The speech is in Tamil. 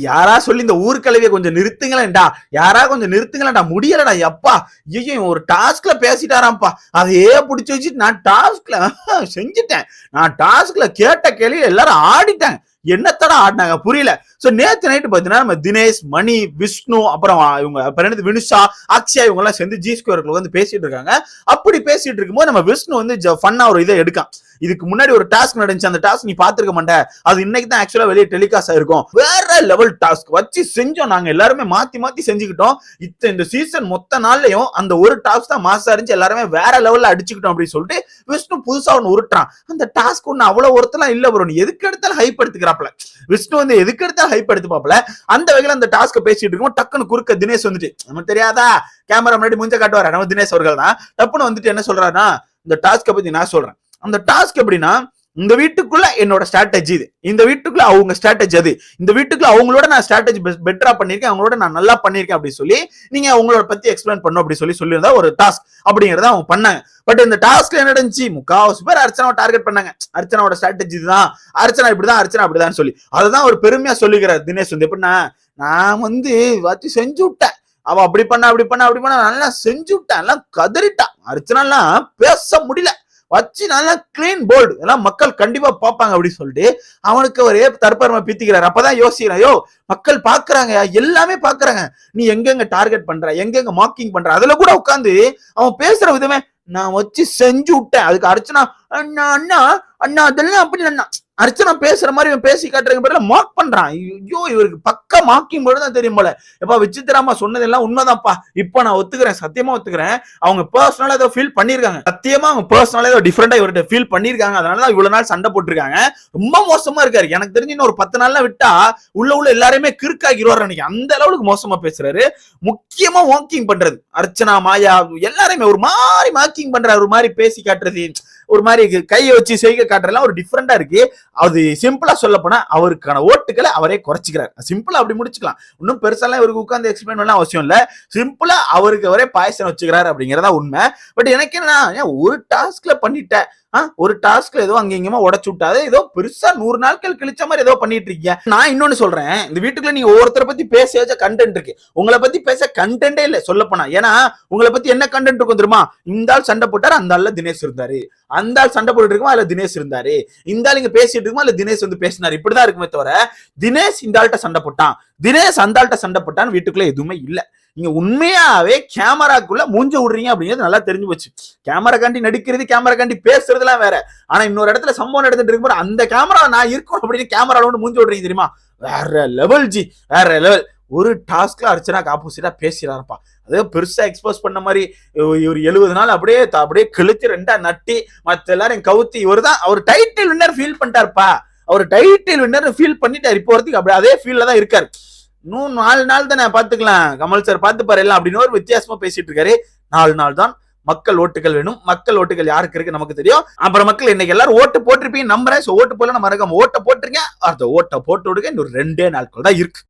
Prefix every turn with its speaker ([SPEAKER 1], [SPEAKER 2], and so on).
[SPEAKER 1] யாரா சொல்லி இந்த ஊர்க்கலவையை கொஞ்சம் நிறுத்துங்களேன்டா. யாரா கொஞ்சம் நிறுத்துங்களேன்டா. முடியலடா எப்பா ஐயோ ஒரு டாஸ்க்ல பேசிட்டாராம்ப்பா. அதையே பிடிச்சி வச்சு நான் டாஸ்க்ல செஞ்சுட்டேன். நான் டாஸ்க்ல கேட்ட கேள்வி எல்லாரும் ஆடிட்டேன் என்னத்தடா ஆடினாங்க? புரியல. சோ நேத்து நைட்டு பாத்தீங்கன்னா நம்ம தினேஷ் மணி விஷ்ணு அப்புறம் இவங்க அப்புறம் என்னது வினுஷா அக்ஷயா இவங்க எல்லாம் சேர்ந்து ஜி ஸ்கொயர்ல வந்து பேசிட்டு இருக்காங்க. அப்படி பேசிட்டு இருக்கும்போது நம்ம விஷ்ணு வந்து ஃபன்னா ஒரு இதை எடுக்கான். இதுக்கு முன்னாடி ஒரு டாஸ்க் நடந்துச்சு. அந்த டாஸ்க் நீ பாத்துருக்க மாட்டேன் அது இன்னைக்கு தான் ஆக்சுவலா வெளியே டெலிகாஸ்ட் ஆயிருக்கும். வேற லெவல் டாஸ்க் வச்சு செஞ்சோம். நாங்க எல்லாருமே மாத்தி மாத்தி செஞ்சுக்கிட்டோம். இத்த இந்த சீசன் மொத்த நாள்லயும் அந்த ஒரு டாஸ்க் தான் மாசா இருந்துச்சு. எல்லாருமே வேற லெவல்ல அடிச்சுக்கிட்டோம் அப்படின்னு சொல்லிட்டு விஷ்ணு புதுசா ஒன்னு உருட்டுறான். அந்த டாஸ்க் ஒண்ணு அவ்வளவு ஒருத்தலாம் இல்ல ப்ரோ நீ எதுக்கு எடுத்தாலும் ஹைப் எடுத்துக்கிறாப்ல விஷ்ணு வந்து எதுக்கு எடுத்தாலும் ஹைப் எடுத்துப்பாப்ல அந்த வகையில அந்த டாஸ்க் பேசிட்டு இருக்கோம். டக்குன்னு குறுக்க தினேஷ் வந்துட்டு நமக்கு தெரியாதா? கேமரா முன்னாடி முஞ்ச காட்டுவார்? நம்ம தினேஷ் அவர்கள் தான் டப்புன்னு வந்துட்டு என்ன சொல்றாருன்னா இந்த டாஸ்க்கை பத்தி நான் சொல்றேன். அந்த டாஸ்க் எப்படின்னா இந்த வீட்டுக்குள்ள என்னோட ஸ்ட்ராட்டஜி இது. இந்த வீட்டுக்குள்ள அவங்க ஸ்ட்ராட்டஜி அது. இந்த வீட்டுக்குள்ள அவங்களோட நான் ஸ்ட்ராட்டஜி பெட்டரா பண்ணிருக்கேன் அவங்களோட நான் நல்லா பண்ணிருக்கேன் அப்படின்னு சொல்லி நீங்க அவங்களோட பத்தி எக்ஸ்பிளைன் பண்ணும் அப்படி சொல்லி சொல்லியிருந்தா ஒரு டாஸ்க் அப்படிங்கறத அவங்க பண்ணாங்க. பட் இந்த டாஸ்க்ல என்ன நடந்துச்சு? முக்காவாசி பேர் அர்ச்சனாவை டார்கெட் பண்ணாங்க. அர்ச்சனாவோட ஸ்ட்ராட்டஜி தான் அர்ச்சனா இப்படிதான் அர்ச்சனா அப்படிதான் சொல்லி. அதுதான் ஒரு பெருமையா சொல்லுகிறார் தினேஷ் வந்து. எப்படின்னா நான் வந்து வச்சு செஞ்சு விட்டேன். அவ அப்படி பண்ண அப்படி பண்ண அப்படி பண்ண நல்லா செஞ்சு விட்டான். எல்லாம் கதறிட்டான் அர்ச்சனாலாம் பேச முடியல. வச்சு நல்லா கிளீன் போல்டு எல்லாம் மக்கள் கண்டிப்பா பார்ப்பாங்க அப்படின்னு சொல்லிட்டு அவனுக்கு ஒரு தற்பெருமை பித்திக்கிறார். அப்பதான் யோசிக்கிறான் யோ மக்கள் பாக்குறாங்க எல்லாமே பாக்குறாங்க நீ எங்கெங்க டார்கெட் பண்ற எங்கெங்க மார்க்கிங் பண்ற? அதுல கூட உட்காந்து அவன் பேசுற விதமே நான் வச்சு செஞ்சு விட்டேன். அதுக்கு அர்ச்சனா அண்ணா அண்ணா அண்ணா அதெல்லாம் அப்படி அண்ணா. அர்ச்சனா பேசுற மாதிரி இவன் பேசி காட்டுறதுக்கு பேர்ல மார்க் பண்றான். ஐயோ இவருக்கு பக்க மாக்கிங் போது தான் தெரியும் போல. எப்பா விசித்திராமா சொன்னதெல்லாம் உண்மைதான்ப்பா. இப்ப நான் ஒத்துக்கிறேன் சத்தியமா ஒத்துக்கிறேன். அவங்க பர்சனலா ஏதோ ஃபீல் பண்ணிருக்காங்க சத்தியமா அவங்க பர்சனலா ஏதோ டிஃப்ரெண்டா இவர்கிட்ட ஃபீல் பண்ணிருக்காங்க அதனாலதான் இவ்வளவு நாள் சண்டை போட்டிருக்காங்க. ரொம்ப மோசமா இருக்காரு. எனக்கு தெரிஞ்சு இன்னும் ஒரு பத்து நாள்ல விட்டா உள்ள உள்ள எல்லாருமே கிறுக்காகிடுவார் நினைக்கிறேன் அந்த அளவுக்கு மோசமா பேசுறாரு. முக்கியமா வாக்கிங் பண்றது. அர்ச்சனா மாயா எல்லாருமே ஒரு மாதிரி மாக்கிங் பண்றாரு. ஒரு மாதிரி பேசி காட்டுறது. ஒரு மாதிரி கையை வச்சு செய்க காட்டுறதுலாம் ஒரு டிஃப்ரெண்டா இருக்கு. அது சிம்பிளா சொல்ல போனா அவருக்கான ஓட்டுகளை அவரே குறைச்சிக்கிறார். சிம்பிளா அப்படி முடிச்சுக்கலாம். இன்னும் பெருசாலாம் இவருக்கு உட்காந்து எக்ஸ்பிளைன் பண்ண அவசியம் இல்ல. சிம்பிளா அவருக்கு அவரே பாயசம் வச்சுக்கிறாரு அப்படிங்கிறதா உண்மை. பட் எனக்கு என்னன்னா ஏன் ஒரு டாஸ்க்ல பண்ணிட்டேன். ஒரு டாஸ்க்ல ஏதோ அங்க இங்கமா உடச்சு விட்டாத ஏதோ பெருசா நூறு நாட்கள் கிழிச்ச மாதிரி ஏதோ பண்ணிட்டு இருக்கீங்க. நான் இன்னொன்னு சொல்றேன் இந்த வீட்டுக்குள்ள நீங்க ஒவ்வொருத்தரை பத்தி பேச வச்ச கண்டென்ட் இருக்கு. உங்களை பத்தி பேச கண்டென்ட்டே இல்ல சொல்ல போனா ஏன்னா உங்களை பத்தி என்ன கண்டென்ட் இருக்கும் தெரியுமா? இந்த ஆள் சண்டை போட்டாரு அந்த ஆள்ல தினேஷ் இருந்தாரு. அந்த ஆள் சண்டை போட்டுட்டு இருக்குமா அதுல தினேஷ் இருந்தாரு? இந்த ஆள் இங்க பேசிட்டு இருக்குமா இல்ல தினேஷ் வந்து பேசினாரு? இப்படிதான் இருக்குமே தவிர தினேஷ் இந்த ஆள்கிட்ட சண்டை போட்டான். தினேஷ் அந்த ஆள்கிட்ட சண்டை போட்டான்னு வீட்டுக்குள்ள எதுவுமே இல்லை. நீங்க உண்மையாவே கேமராக்குள்ள மூஞ்ச விடுறீங்க அப்படிங்கிறது நல்லா தெரிஞ்சு போச்சு. கேமரா காண்டி நடிக்கிறது கேமரா காண்டி பேசுறதுலாம் வேற. ஆனா இன்னொரு இடத்துல சம்பவம் நடந்துட்டு இருக்கும்போது அந்த கேமரா நான் இருக்கணும் அப்படின்னு கேமரால வந்து மூஞ்சி விடுறீங்க தெரியுமா? வேற லெவல் ஜி. வேற லெவல் ஒரு டாஸ்க்ல அர்ச்சனாக்கு ஆப்போசிட்டா பேசிடாருப்பா அதே பெருசா எக்ஸ்போஸ் பண்ண மாதிரி இவர் எழுபது நாள் அப்படியே அப்படியே கிழிச்சு ரெண்டா நட்டி மத்த எல்லாரும் கவுத்தி இவர் தான் அவர் டைட்டில் வின்னர் ஃபீல் பண்ணிட்டாருப்பா. அவர் டைட்டில் வின்னர் ஃபீல் பண்ணிட்டாரு. இப்போ வரத்துக்கு அப்படியே அதே ஃபீல்ல தான் இருக்காரு. இன்னும் நாலு நாள் தானே பார்த்துக்கலாம். கமல் சார் பாத்துப்பாரு எல்லாம் அப்படின்னு ஒரு வித்தியாசமா பேசிட்டு இருக்காரு. நாலு நாள் தான் மக்கள் ஓட்டுகள் வேணும். மக்கள் ஓட்டுகள் யாருக்கு இருக்கு நமக்கு தெரியும். அப்புறம் மக்கள் இன்னைக்கு எல்லாரும் ஓட்டு போட்டிருப்பீங்க நம்புறேன். சோ ஓட்டு போல நம்ம மறக்காம ஓட்ட போட்டுருங்க. அந்த ஓட்டை போட்டு விடுங்க. இன்னும் ரெண்டே நாட்கள் தான் இருக்கு.